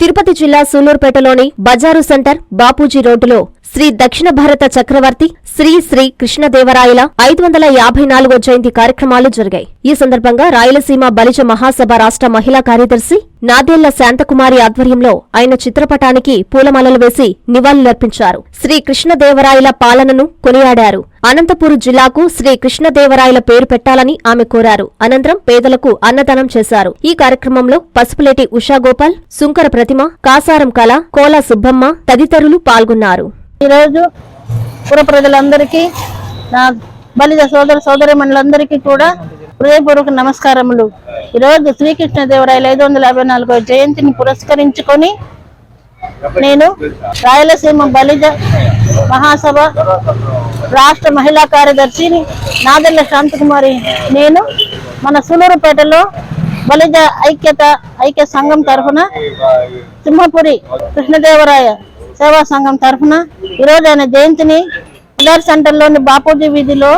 తిరుపతి జిల్లా సూలూరుపేటలోని బజారు సెంటర్ బాపూజీ రోడ్డులో శ్రీ దక్షిణ భారత చక్రవర్తి శ్రీ శ్రీ కృష్ణదేవరాయల ఐదు వందల యాభై నాలుగో జయంతి కార్యక్రమాలు జరిగాయి. ఈ సందర్భంగా రాయలసీమ బలిజ మహాసభ రాష్ట్ర మహిళా కార్యదర్శి నాదేళ్ళ శాంతకుమారి ఆధ్వర్యంలో ఆయన చిత్రపటానికి పూలమాలలు వేసి నివాళులర్పించారు. శ్రీ కృష్ణదేవరాయల పాలనను కొనియాడారు. అనంతపూర్ జిల్లాకు శ్రీ కృష్ణదేవరాయల పేరు పెట్టాలని ఆమె కోరారు. అనంతరం పేదలకు అన్నదానం చేశారు. ఈ కార్యక్రమంలో పసుపులేటి ఉషాగోపాల్ సుంకర ప్రతిమ కాసారం కళ కోలా సుబ్బమ్మ తదితరులు పాల్గొన్నారు. ఈరోజు పుర ప్రజలందరికీ నా బలిజ సోదర సోదరిమణులందరికీ కూడా హృదయపూర్వక నమస్కారములు. ఈరోజు శ్రీకృష్ణదేవరాయల ఐదు వందల యాభై నాలుగో జయంతిని పురస్కరించుకొని నేను రాయలసీమ బలిజ మహాసభ రాష్ట్ర మహిళా కార్యదర్శిని నాదెళ్ళ శాంతకుమారి నేను మన సులూరుపేటలో బలిజ ఐక్యత ఐక్య సంఘం తరఫున సింహపురి కృష్ణదేవరాయ సేవా సంఘం తరఫున ఈరోజు ఆయన జయంతిని పిల్లర్ సెంటర్లోని బాపూజీ వీధిలో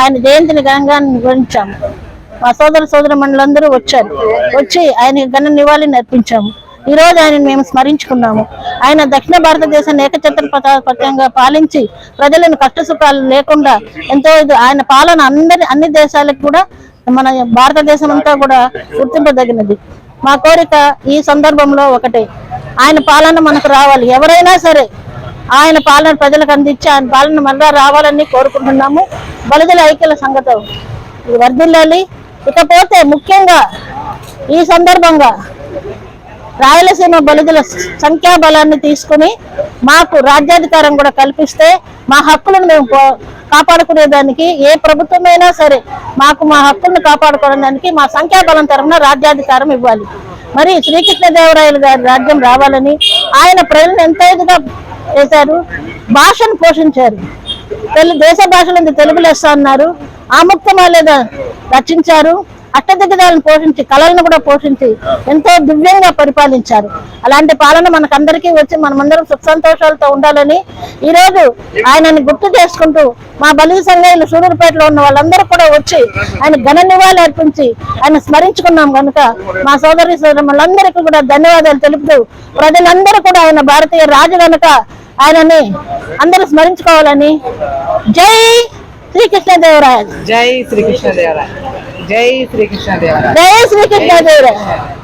ఆయన జయంతిని ఘనంగా నిర్వహించాము మా సోదర సోదర మండలందరూ వచ్చారు. వచ్చి ఆయన ఘన నివాళిని అర్పించాము. ఈ రోజు ఆయన మేము స్మరించుకున్నాము. ఆయన దక్షిణ భారతదేశాన్ని ఏకఛత్ర పథకంగా పాలించి ప్రజలను కష్ట సుఖాలు లేకుండా ఎంతో ఇది ఆయన పాలన అందరి అన్ని దేశాలకు కూడా మన భారతదేశం అంతా కూడా గుర్తింపదగినది. మా కోరిక ఈ సందర్భంలో ఒకటే. ఆయన పాలన మనకు రావాలి. ఎవరైనా సరే ఆయన పాలన ప్రజలకు అందించి ఆయన పాలన మళ్ళా రావాలని కోరుకుంటున్నాము. బలిదల ఐక్యుల సంగతం ఇది వర్ధిల్లాలి. ఇకపోతే ముఖ్యంగా ఈ సందర్భంగా రాయలసీమ బలుదల సంఖ్యాబలాన్ని తీసుకుని మాకు రాజ్యాధికారం కూడా కల్పిస్తే మా హక్కులను మేము కాపాడుకునేదానికి ఏ ప్రభుత్వమైనా సరే మాకు మా హక్కులను కాపాడుకోవడానికి మా సంఖ్యాబలం తరఫున రాజ్యాధికారం ఇవ్వాలి. మరి శ్రీకృష్ణదేవరాయలు గారి రాజ్యం రావాలని ఆయన ప్రజలను ఎంత ఇదిగా చేశారు? భాషను పోషించారు. తెలుగు దేశ భాషలందు తెలుగు లెస్స అన్నారు. ఆముక్తమాలేద రచించారు. అష్టదిగ్గజాలను పోషించి కళలను కూడా పోషించి ఎంతో దివ్యంగా పరిపాలించారు. అలాంటి పాలన మనకందరికీ వచ్చి మనమందరం సుఖ సంతోషాలతో ఉండాలని ఈ రోజు ఆయనని గుర్తు చేసుకుంటూ మా బలి సంఘాలు సూడూరుపేటలో ఉన్న వాళ్ళందరూ కూడా వచ్చి ఆయన ఘన నివాళి అర్పించి ఆయన స్మరించుకున్నాం కనుక మా సోదరి సోదరులందరికీ కూడా ధన్యవాదాలు తెలుపుతూ ప్రజలందరూ కూడా ఆయన భారతీయ రాజు కనుక ఆయనని అందరూ స్మరించుకోవాలని జై శ్రీకృష్ణదేవరాయ జై శ్రీకృష్ణదేవరాయ జై శ్రీకృష్ణదేవరాయ జై శ్రీకృష్ణదేవరాయ